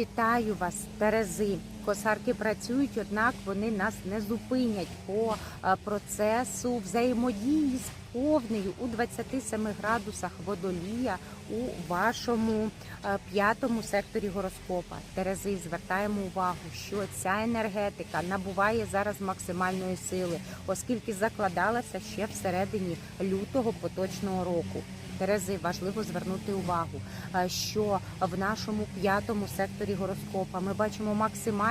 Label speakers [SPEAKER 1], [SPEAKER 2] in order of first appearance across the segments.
[SPEAKER 1] Вітаю вас, Терези. Косарки працюють, однак вони нас не зупинять по е, процесу взаємодії з повнею у 27 градусах водолія у вашому е, п'ятому секторі гороскопа. Терези, звертаємо увагу, що ця енергетика набуває зараз максимальної сили, оскільки закладалася ще всередині лютого поточного року. Терези важливо звернути увагу, е, що в нашому п'ятому секторі гороскопа ми бачимо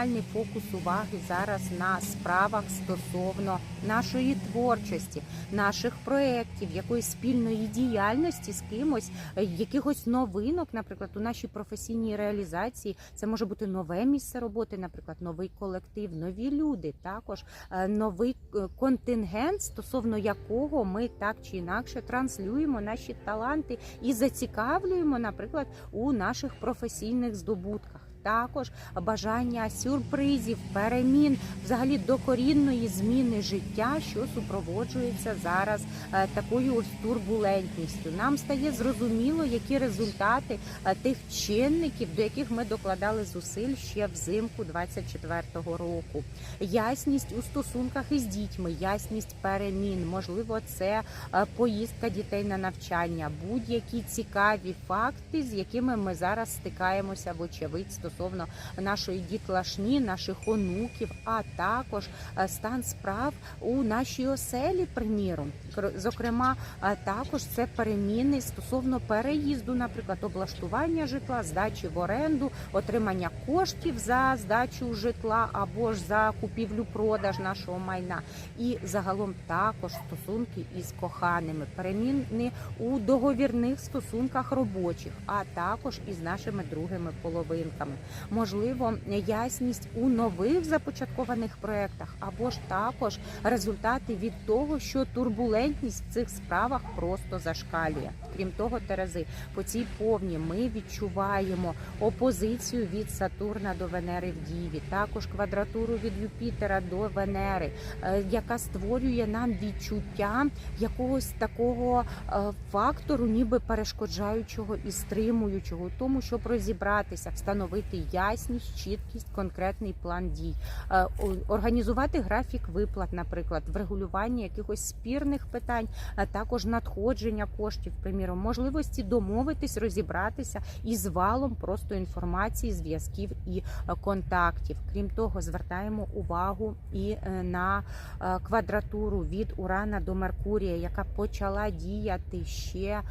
[SPEAKER 1] максимальний фокус уваги зараз на справах стосовно нашої творчості, наших проєктів, якоїсь спільної діяльності з кимось, е, якихось новинок, наприклад, у нашій професійній реалізації. Це може бути нове місце роботи, наприклад, новий колектив, нові люди, також е, новий е, контингент, стосовно якого ми так чи інакше транслюємо наші таланти і зацікавлюємо, наприклад, у наших професійних здобутках. Також бажання сюрпризів, перемін, взагалі докорінної зміни життя, що супроводжується зараз е, такою ось турбулентністю. Нам стає зрозуміло, які результати е, тих чинників, до яких ми докладали зусиль ще взимку 24-го року. Ясність у стосунках із дітьми, ясність перемін, можливо, це е, поїздка дітей на навчання, будь-які цікаві факти, з якими ми зараз стикаємося, вочевидь, стосовно нашої дітлашні, наших онуків, а також е, стан справ у нашій оселі, приміром. Кр- Зокрема, також це переміни стосовно переїзду, наприклад, облаштування житла, здачі в оренду, отримання коштів за здачу житла або ж за купівлю-продаж нашого майна, і загалом також стосунки із коханими, переміни у договірних стосунках робочих, а також із нашими другими половинками. Можливо, ясність у нових започаткованих проєктах, або ж також результати від того, що турбулентність в цих справах просто зашкалює. Крім того, Терези, по цій повні ми відчуваємо опозицію від Сатурна до Венери в Діві, також квадратуру від Юпітера до Венери, е, яка створює нам відчуття якогось такого е, фактору, ніби перешкоджаючого і стримуючого тому, щоб розібратися, встановити ясність, чіткість, конкретний план дій, Е, організувати графік виплат, наприклад, врегулювання якихось спірних питань, а також надходження коштів, приміром, можливості домовитись, розібратися із валом просто інформації, зв'язків і е, контактів. Крім того, звертаємо увагу і е, на е, квадратуру від Урана до Меркурія, яка почала діяти ще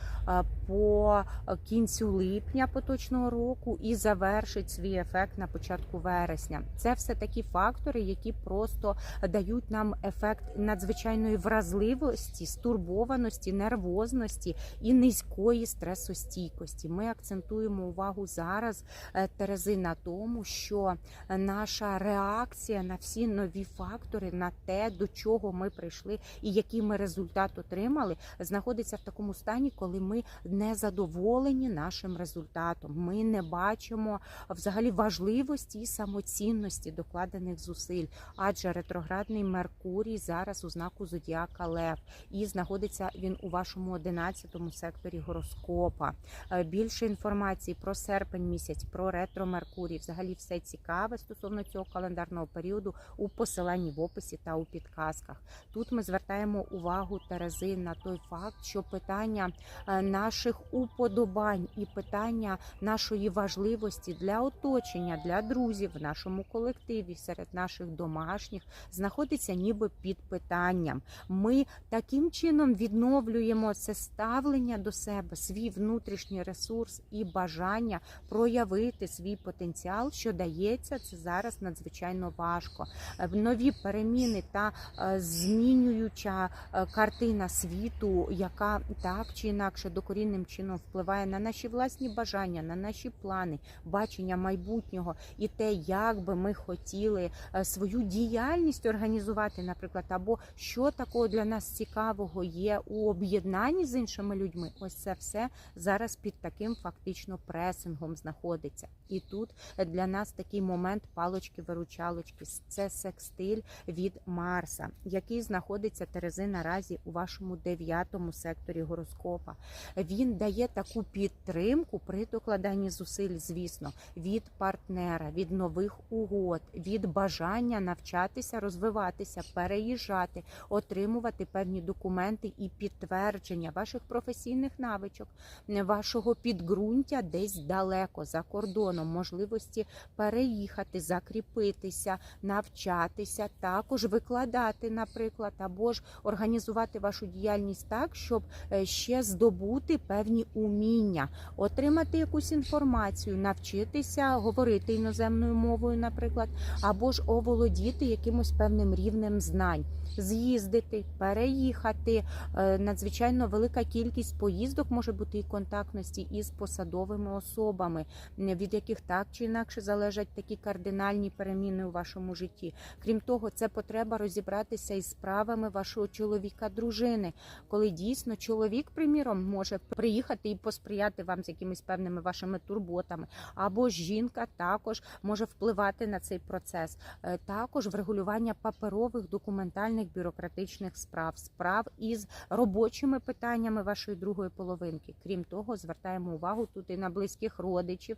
[SPEAKER 1] по кінцю липня поточного року і завершить свій ефект на початку вересня. Це все такі фактори, які просто дають нам ефект надзвичайної вразливості, стурбованості, нервозності і низької стресостійкості. Ми акцентуємо увагу зараз е, Терези на тому, що наша реакція на всі нові фактори, на те, до чого ми прийшли і який ми результат отримали, знаходиться в такому стані, коли ми не задоволені нашим результатом. Ми не бачимо взагалі важливості і самоцінності докладених зусиль, адже ретроградний Меркурій зараз у знаку зодіака Лев, і знаходиться він у вашому 11 секторі гороскопа. Е, Більше інформації про серпень місяць, про ретро Меркурій, взагалі все цікаве стосовно цього календарного періоду у посиланні в описі та у підказках. Тут ми звертаємо увагу Терези на той факт, що питання е, наших уподобань і питання нашої важливості для оточення, для друзів в нашому колективі, серед наших домашніх знаходиться ніби під питанням. Ми таким чином відновлюємо це ставлення до себе, свій внутрішній ресурс і бажання проявити свій потенціал, що дається це зараз надзвичайно важко. Е, Нові переміни та е, змінююча е, картина світу, яка так чи інакше докорінним чином впливає на наші власні бажання, на наші плани, бачення майбутнього і те, як би ми хотіли свою діяльність організувати, наприклад, або що такого для нас цікавого є у об'єднанні з іншими людьми, проблеми. Ось це все зараз під таким фактично пресингом знаходиться. І тут для нас такий момент палочки-виручалочки. Це секстиль від Марса, який знаходиться Терези наразі у вашому дев'ятому секторі гороскопа. Він дає таку підтримку при докладанні зусиль, звісно, від партнера, від нових угод, від бажання навчатися, розвиватися, переїжджати, отримувати певні документи і підтвердження ваших професійних навичок, вашого підґрунтя десь далеко за кордоном, можливості переїхати, закріпитися, навчатися, також викладати, наприклад, або ж організувати вашу діяльність так, щоб е, ще здобути певні уміння, отримати якусь інформацію, навчитися говорити іноземною мовою, наприклад, або ж оволодіти якимось певним рівнем знань, з'їздити, переїхати. Е, Надзвичайно велика кількість поїздок може бути і контактності із посадовими особами, від яких так чи інакше залежать такі кардинальні переміни у вашому житті. Крім того, це потреба розібратися із справами вашого чоловіка, дружини, коли дійсно чоловік, приміром, може приїхати і посприяти вам з якимись певними вашими турботами, або жінка також може впливати на цей процес. Е, Також врегулювання паперових документальних бюрократичних справ, справ із робочими питаннями вашої другої половинки. Крім того, звертаємо увагу тут і на близьких родичів,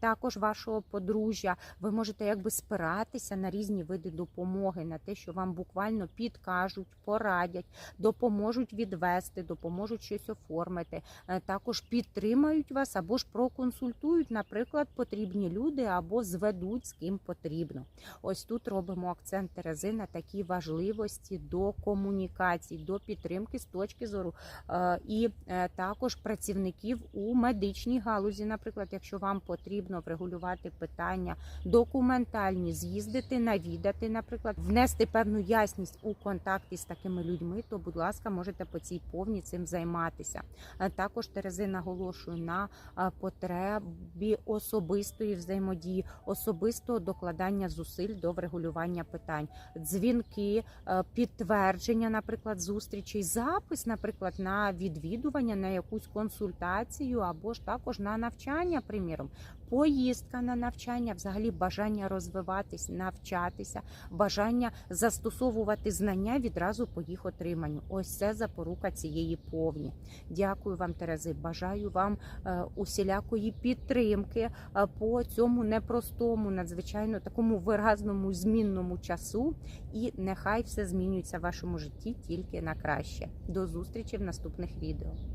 [SPEAKER 1] також вашого подружжя. Ви можете якби спиратися на різні види допомоги, на те, що вам буквально підкажуть, порадять, допоможуть відвести, допоможуть щось оформити. Е, Також підтримають вас або ж проконсультують, наприклад, потрібні люди або зведуть з ким потрібно. Ось тут робимо акцент Терези на такій важливості до комунікацій, до підтримки з точки зору е, і е, також працівників у медичній галузі. Наприклад, якщо вам потрібно врегулювати питання документальні, з'їздити, навідати, наприклад, внести певну ясність у контакті з такими людьми, то, будь ласка, можете по цій повні цим займатися. Е, Також Терези наголошую на е, потребі особистої взаємодії, особистого докладання зусиль до врегулювання питань, дзвінки, е, підтвердження, наприклад, зустрічей, запис, наприклад, на відвідування, на якусь консультацію або ж також на навчання, приміром, поїздка на навчання, взагалі бажання розвиватись, навчатися, бажання застосовувати знання відразу по їх отриманню. Ось це запорука цієї повні. Дякую вам, Терези. Бажаю вам е, усілякої підтримки е, по цьому непростому, надзвичайно такому виразному змінному часу. І нехай все змінюється в вашому житті тільки на краще. До зустрічі в наступних відео.